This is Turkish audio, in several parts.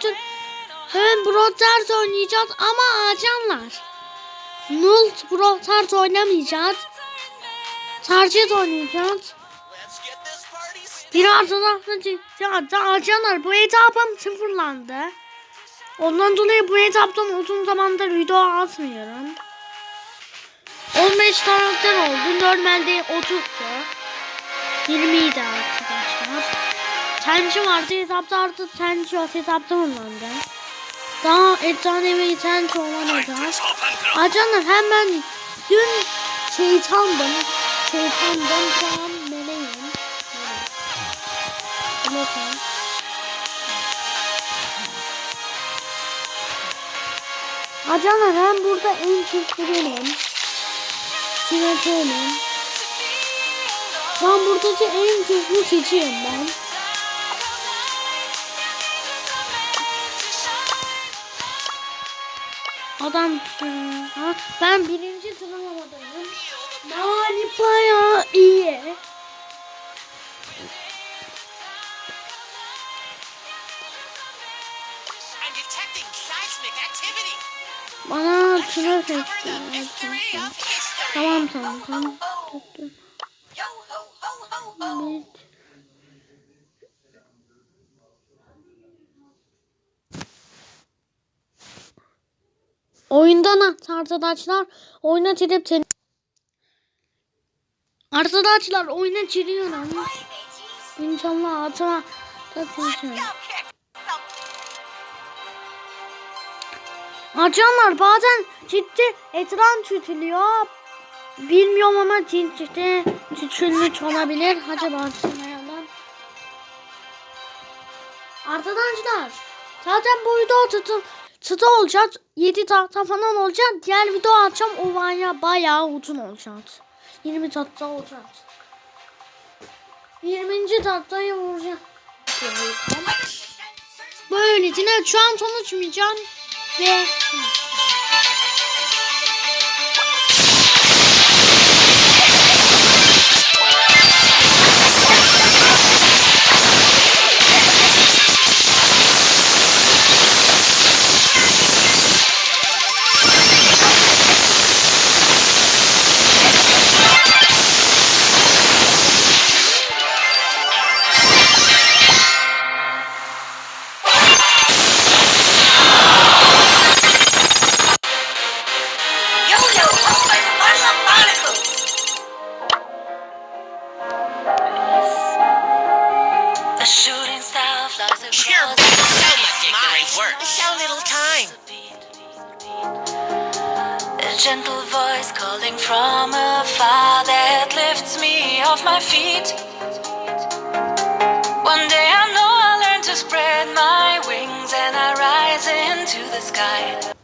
Simulator hem Brothers oynayacağız ama ajanlar. Nult Brothers oynamayacağız. Target oynayacağız. Biraz da ajanlar bu etapım sıfırlandı. Ondan dolayı bu etaptan uzun zamandır video atmıyorum. 15 taneden oldu. Normalde 30'du. 20 idi arkadaşlar. Tenci vardı. Etapta artık tenci yok. Etapta kullandı. Daha efsanevi tenci olamayacak. Acanlar hemen dün şeytandım. Şeytandım şu an meleğim. Melek. Acanlar hem burada en çirkin benim. Sinetenim. Ben buradaki en çirkin keçiyim ben. Adam ha, ben birinci sıralamadayım. Yani bayağı iyi. I'm detecting seismic activity. Bana sıra seçti. Tamam tamam tamam. Tuttum. Bir. Oyundan arkadaşlar. Oyuna girip seni... Arkadaşlar oyuna giriyorum. İnşallah atıma takılacağım. Acanlar bazen ciddi ekran küçülüyor. Bilmiyorum ama ciddi küçülmüş olabilir. Hadi başlayalım. Arkadaşlar zaten bu video tutun çıta olacak. 7 tahta falan olacak. Diğer video açacağım. O ya bayağı uzun olacak. 20 tahta olacak. 20. tahtayı vuracağım. Böylece şu an konuşmayacağım. Ve gentle voice calling from afar that lifts me off my feet. One day I know I'll learn to spread my wings and I rise into the sky.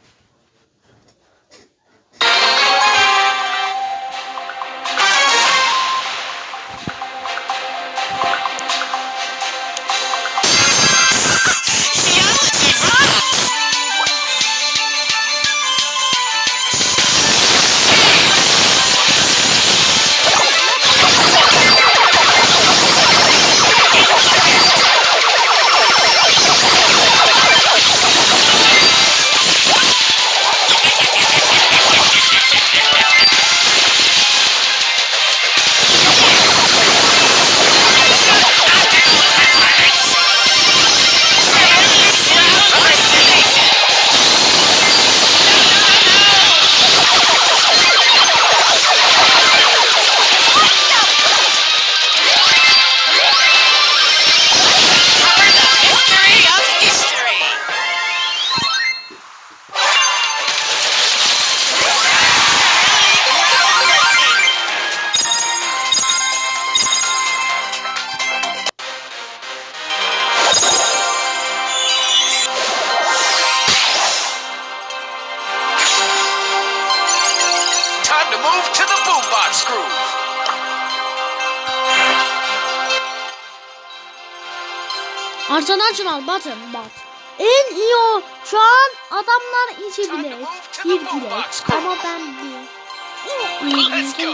Arkadaşlar bakın bak. En iyi o. Şu an adamlar iki bilek. Bir bilek. Ama ben bir.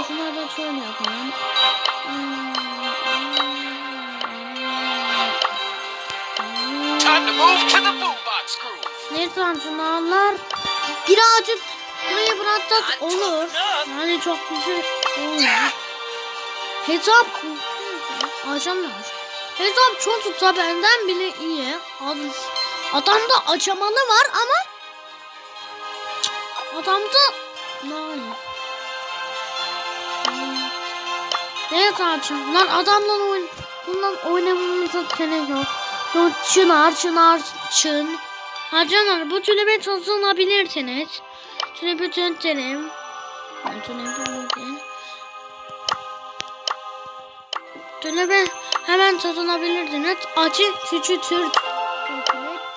Şunları da şöyle yapalım. Groove. Neyse antrenörler birazcık burayı bıraksak olur. Yani çok güzel olur. Hesap ajanlar. Hesap çocukta benden bile iyi. Ad- Adamda açamalı var ama adamda yani. Hmm. Evet açanlar adamla oyn bundan oynamamıza gerek yok. Yok, Çınar, çınar, çın. Harcanar bu tülübe tazınabilirsiniz. Tülübe tüntürüm. Ben tülübe Tülübe hemen tadınabilirsiniz. Acı çüçü Türk.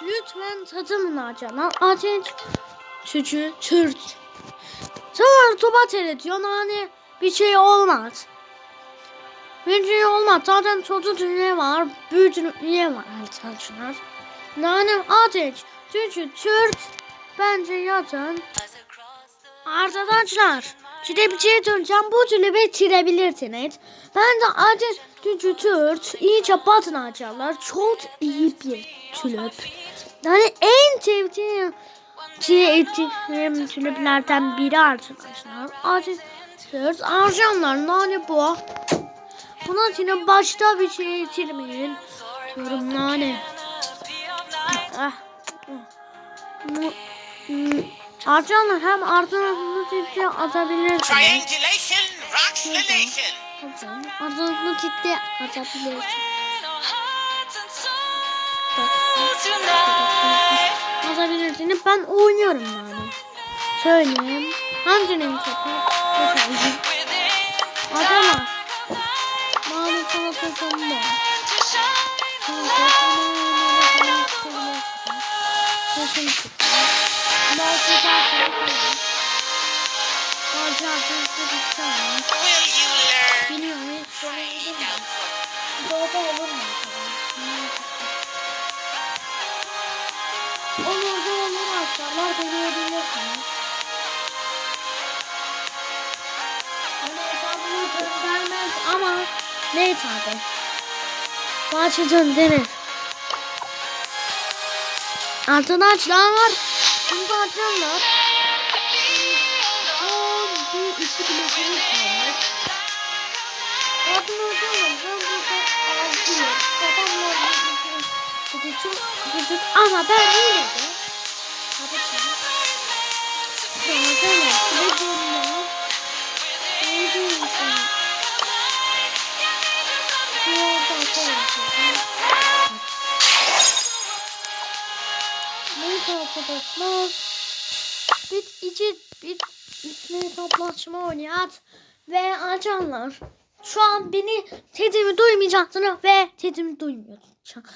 Lütfen tadımın harcanar. Acı çüçü Türk. Sonra tuba teretiyor. Yani bir şey olmaz. Bir şey olmaz. Zaten çocuk üye var. Büyücü üye var arkadaşlar. Yani ateş, çocuk, Türk. Bence yatın. Arkadaşlar. Şey söyleyeceğim. Bu tülübe çirebilirsiniz. Bence ateş, çocuk, Türk. iyice batın açarlar. Çok iyi bir tülüp. Yani en sevdiğim ettiğim tülüplerden biri arkadaşlar. Ateş, Türk. Harcanlar. Yani bu. Buna yine başta bir şey getirmeyin. Diyorum nane. Ah. Hmm, Arcanlar hem ardını tipi atabilirsiniz. Triangulation rocks nation. Ardını tipi atabilirsiniz. Atabilirsiniz. Ben oynuyorum yani. Söyleyeyim. Hangisinin tipi? Arcanlar. Mavi salata sonunda. Will you learn? Ama neyse abi. Bahçeden denir. Arkadaşlar var. Şimdi açarlar. Aa, bir iki bilekimiz kalmış. Arkadaşlar ben burada altıyorum. Babamla gidecek, gidecek ama ben yine de Neyse arkadaşlar. Bit içi bit içine toplaşma oynayat ve acanlar. Şu an beni tedimi duymayacaksınız ve tedimi duymuyorsunuz.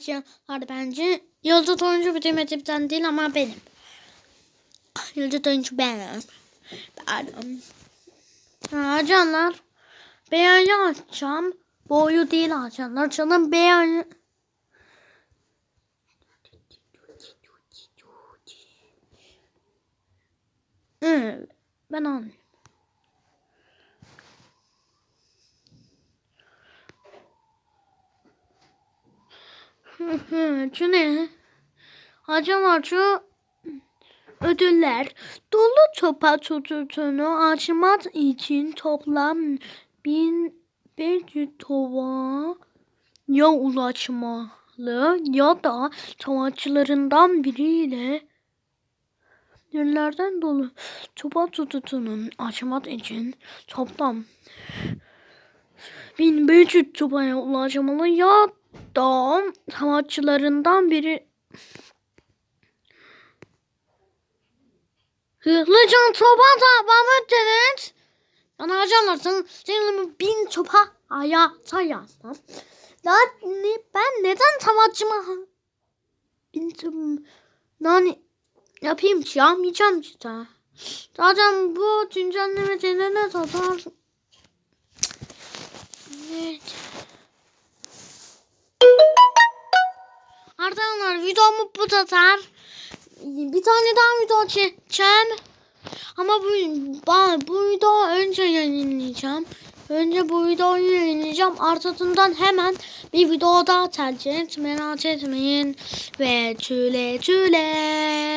Tercih var bence. Yıldız oyuncu bir tipten değil ama benim. Yıldız oyuncu benim. Benim. Ha, canlar. Beğeni açacağım. Boyu değil açanlar. Canım beğeni. Evet, ben anlıyorum. Şu ne? Acaba şu ödüller dolu topa tututunu açmak için toplam 1500 tova ya ulaşmalı ya da savaşçılarından biriyle Düllerden dolu topa tututunun açmak için toplam 1500 topaya ulaşmalı ya da savaşçılarından biri Hızlıca topa tapmamı denet. Yani harcanlarsın. Senin bin topa aya sayarsan. Yani ben neden savaşçıma bin topa yani yapayım ki yapmayacağım işte. Zaten bu güncelleme ne satar. Videomu bu kadar. Bir tane daha video çekeceğim. Ama bu, ben bu video önce yayınlayacağım. Önce bu videoyu yayınlayacağım. Ardından hemen bir video daha tercih et. Merak etmeyin. Ve tüle tüle.